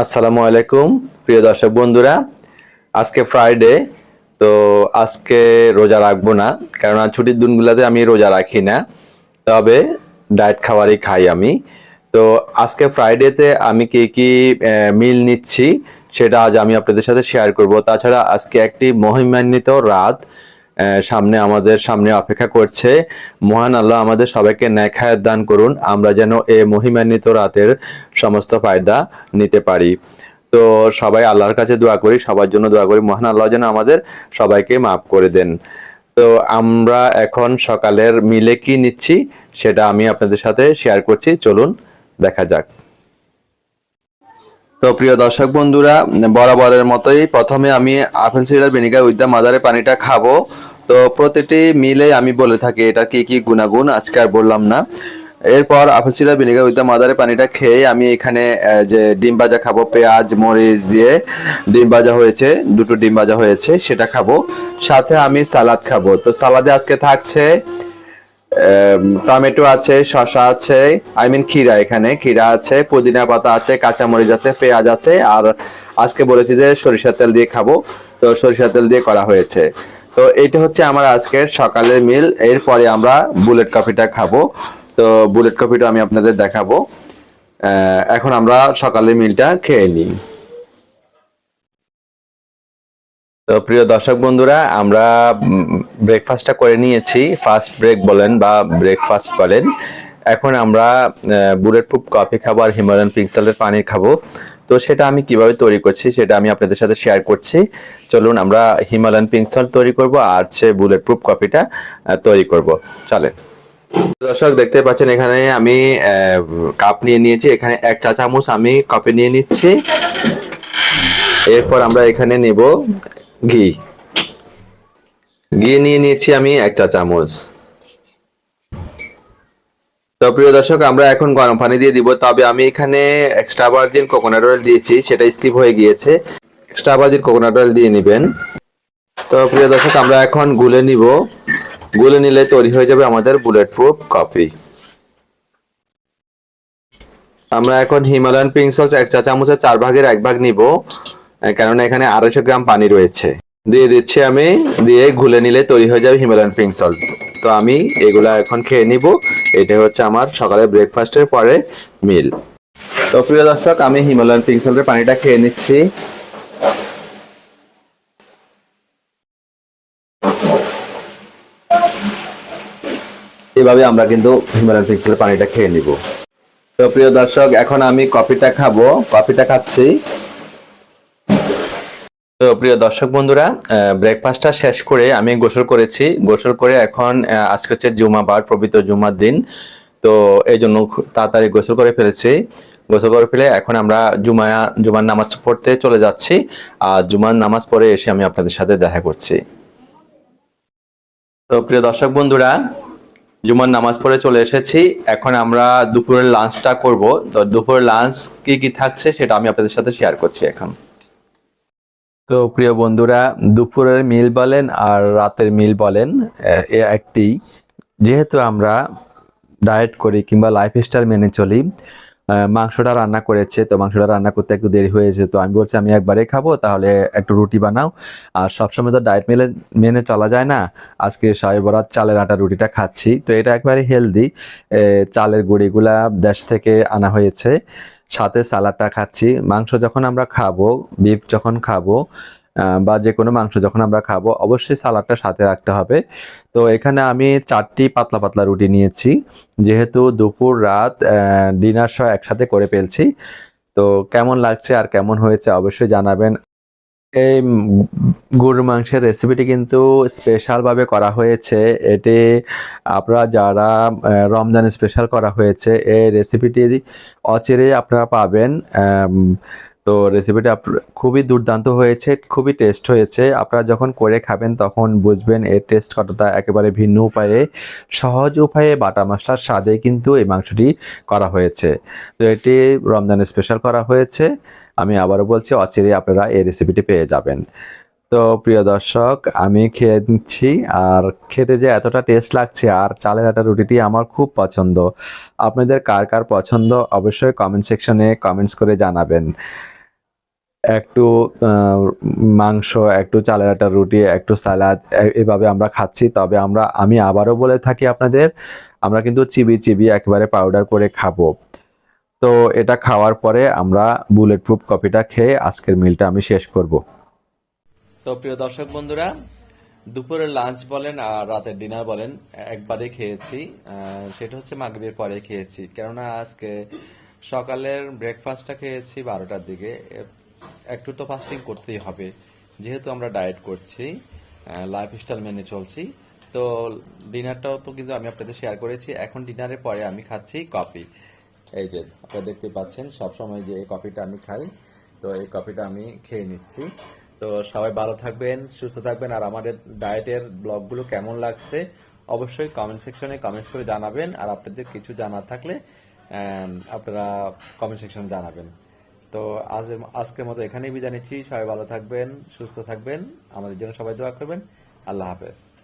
আসসালামু আলাইকুম, প্রিয় দর্শক বন্ধুরা। আজকে ফ্রাইডে তো আজকে রোজা রাখব না কারণ ছুটির দিনগুলোতে আমি রোজা রাখি না। তবে ডায়েট খাবারই খাই আমি। তো আজকে ফ্রাইডেতে আমি কি কি মিল নিচ্ছি, সেটা আজ আমি আপনাদের সাথে শেয়ার করব। তাছাড়া আজকে একটি মহিমান্বিত রাত সামনে আমাদের, সামনে অপেক্ষা করছে। মহান আল্লাহ আমাদের সবাইকে ন্যাখায়াত দান করুন। আমরা যেন এ মহিমান্বিত রাতের সমস্ত ফায়দা নিতে পারি। তো সবাই আল্লাহর কাছে দোয়া করি, সবার জন্য দোয়া করি। মহান আল্লাহ যেন আমাদের সবাইকে মাফ করে দেন। তো আমরা এখন সকালের মিলে কি নিচ্ছি, সেটা আমি আপনাদের সাথে শেয়ার করছি। চলুন, দেখা যাক। তো প্রিয় দর্শক বন্ধুরা, বরাবরের মতোই প্রথমে আমি apple cider vinegar with the মাদারে পানিটা খাব। তো প্রতিটি মিলে আমি বলে থাকি এটা কি কি গুণাগুণ, আজকে আর বললাম না। এরপর apple cider vinegar with the মাদারে পানিটা খেয়ে আমি এখানে যে ডিম ভাজা খাব, পেঁয়াজ, মরিচ দিয়ে ডিম ভাজা হয়েছে, দুটো ডিম ভাজা হয়েছে, সেটা খাব। সাথে আমি সালাদ খাব। তো সালাদে আজকে থাকছে টমেটো আছে, শসা আছে আই মিন ক্ষীরা এখানে, ক্ষীরা আছে, পুদিনা পাতা আছে, কাঁচামরিচ আছে, পেঁয়াজ আছে, আর আজকে বলেছি যে সরিষার তেল দিয়ে খাব। তো সরিষার তেল দিয়ে করা হয়েছে। তো এটা হচ্ছে আমার আজকের সকালের মিল। এরপরে আমরা বুলেট কফিটা খাব। তো বুলেট কফিটা আমি আপনাদের দেখাবো। এখন আমরা সকালের মিলটা খেয়ে নিই। তো প্রিয় দর্শক বন্ধুরা, আমরা ব্রেকফাস্টটা করে নিয়েছি। ফার্স্ট ব্রেক বলেন বা ব্রেকফাস্ট বলেন। এখন আমরা বুলেট প্রুফ কফি খাব আর হিমালয়ান পিক্সেলের পানি খাব। তো সেটা আমি কীভাবে তৈরি করছি সেটা আমি আপনাদের সাথে শেয়ার করছি। চলুন আমরা হিমালয়ান পিক্সেল তৈরি করব আর সে বুলেট প্রুফ কফিটা তৈরি করব। চলে দর্শক, দেখতে পাচ্ছেন এখানে আমি কাপ নিয়ে নিয়েছি। এখানে এক চা চামচ আমি কফি নিয়ে নিচ্ছি। এরপর আমরা এখানে নেব ঘি। ঘি নিয়ে নিয়েছি আমি এক চা চামচ। তো প্রিয় দর্শক, আমরা এখন গরম পানি দিয়ে দিব। তবে আমি এখানে এক্সট্রা ভার্জিন কোকোনাট অয়েল দিয়েছি, সেটা স্কিপ হয়ে গিয়েছে। এক্সট্রা ভার্জিন কোকোনাট অয়েল দিয়ে নেবেন। তো প্রিয় দর্শক, আমরা এখন গুলে নিব। গুলে নিলে তৈরি হয়ে যাবে আমাদের বুলেট প্রুফ কফি আমরা এখন হিমালয়ান পিঙ্ক সল্ট এক চা চামচের চার ভাগের এক ভাগ নিব। কেননা এখানে আড়াইশো গ্রাম পানি রয়েছে। দিয়ে দিচ্ছি আমি, দিয়ে ঘুলে নিলে তৈরি হয়ে যাবে হিমালয়ান পিঙ্ক সল্ট। তো আমি এগুলা এখন খেয়ে নিব। এটা হচ্ছে আমার সকালে ব্রেকফাস্টের পরে মিল তো প্রিয় দর্শক, আমি হিমালয়ান পিঙ্ক সল্টের পানিটা খেয়ে নিচ্ছি। এভাবে আমরা কিন্তু হিমালয়ান পিঙ্ক সল্টের পানিটা খেয়ে নিব। তো প্রিয় দর্শক, এখন আমি কফিটা খাব। কফিটা খাচ্ছি। তো প্রিয় দর্শক বন্ধুরা ব্রেকফাস্টটা শেষ করে আমি গোসল করেছি। গোসল করে এখন আজকে হচ্ছে জুমাবার পবিত্র জুমার দিন। তো এই জন্য তাড়াতাড়ি গোসল করে ফেলেছি। গোসল করে ফেলে এখন আমরা জুমা জুমার নামাজ পড়তে চলে যাচ্ছি। আর জুমার নামাজ পড়ে এসে আমি আপনাদের সাথে দেখা করছি। তো প্রিয় দর্শক বন্ধুরা, জুমার নামাজ পড়ে চলে এসেছি। এখন আমরা দুপুরের লাঞ্চটা করব। তো দুপুরের লাঞ্চ কি কি থাকছে সেটা আমি আপনাদের সাথে শেয়ার করছি এখন। তো প্রিয় বন্ধুরা, দুপুরের মিল বলেন আর রাতের মিল বলেন, এ একটি। যেহেতু আমরা ডায়েট করি কিংবা লাইফস্টাইল মেনে চলি মাংসটা রান্না করেছে, তো মাংসটা রান্না করতে একটু দেরি হয়েছে তো আমি বলছি, আমি একবারে খাব, তাহলে একটু রুটি বানাও। আর সবসময় তো ডায়েট মেলে, মেনে চলা যায় না। আজকে সাহেব বরাত চালের আটা, রুটিটা খাচ্ছি। তো এটা একবারে হেলদি চালের গুঁড়িগুলা দেশ থেকে আনা হয়েছে। সাথে সালাডটা খাচ্ছি। মাংস যখন আমরা খাব বিফ যখন খাব বা যে কোনো মাংস যখন আমরা খাব, অবশ্যই সালাডটা সাথে রাখতে হবে। তো এখানে আমি চারটি পাতলা পাতলা রুটি নিয়েছি। যেহেতু দুপুর, রাত ডিনার সহ একসাথে করে ফেলছি। তো কেমন লাগছে আর কেমন হয়েছে অবশ্যই জানাবেন। এই গরুর মাংসের রেসিপিটি কিন্তু স্পেশালভাবে করা হয়েছে। এটি আপনারা যারা রমজানে স্পেশাল করা হয়েছে, এই রেসিপিটি অচিরেই আপনারা পাবেন। তো রেসিপিটা খুবই দুর্দান্ত হয়েছে, খুবই টেস্ট হয়েছে। আপনারা যখন করে খাবেন তখন বুঝবেন এর টেস্ট কতটা একেবারে ভিন্ন উপায়ে, সহজ উপায়ে বাটা মশলার স্বাদে কিন্তু এই মাংসটি করা হয়েছে। তো এটি রমজানে স্পেশাল করা হয়েছে। আমি আবারও বলছি অচিরে আপনারা এই রেসিপিটি পেয়ে যাবেন। তো প্রিয় দর্শক, আমি খেয়ে নিচ্ছি, আর খেতে যে এতটা টেস্ট লাগছে, আর চালের আটা রুটিটি আমার খুব পছন্দ। আপনাদের কার কার পছন্দ, অবশ্যই কমেন্ট সেকশনে কমেন্টস করে জানাবেন। একটু মাংস, একটু চালের আটার রুটি, একটু সালাদ এভাবে আমরা খাচ্ছি। তবে আমরা, আমি আবারও বলে থাকি আপনাদের, আমরা কিন্তু চিবি চিবি একেবারে পাউডার করে খাব। তো এটা খাওয়ার পরে আমরা বুলেট প্রুফ কফিটা খেয়ে আজকের মিলটা আমি শেষ করব। তো প্রিয় দর্শক বন্ধুরা, দুপুরের লাঞ্চ বলেন আর রাতের ডিনার বলেন, একবারে খেয়েছি। সেটা হচ্ছে মাগরিবের পরে খেয়েছি। কেননা আজকে সকালের ব্রেকফাস্টটা খেয়েছি বারোটার দিকে। একটু তো ফাস্টিং করতেই হবে। যেহেতু আমরা ডায়েট করছি লাইফ স্টাইল মেনে চলছি, তো ডিনারটাও তো কিন্তু আমি আপনাদের শেয়ার করেছি। এখন ডিনারের পরে আমি খাচ্ছি কফি এই যে, আপনারা দেখতে পাচ্ছেন সব সময় যে এই কফিটা আমি খাই, তো এই কফিটা আমি খেয়ে নিচ্ছি। তো সবাই ভালো থাকবেন, সুস্থ থাকবেন, আর আমাদের ডায়েটের ব্লগগুলো কেমন লাগছে, অবশ্যই কমেন্ট সেকশনে কমেন্টস করে জানাবেন। আর আপনাদের কিছু জানার থাকলে আপনারা কমেন্ট সেকশনে জানাবেন। তো আজ আজকের মতো এখানেই বিদায় নিচ্ছি। সবাই ভালো থাকবেন, সুস্থ থাকবেন। আমাদের জন্য সবাই দোয়া করবেন। আল্লাহ হাফেজ।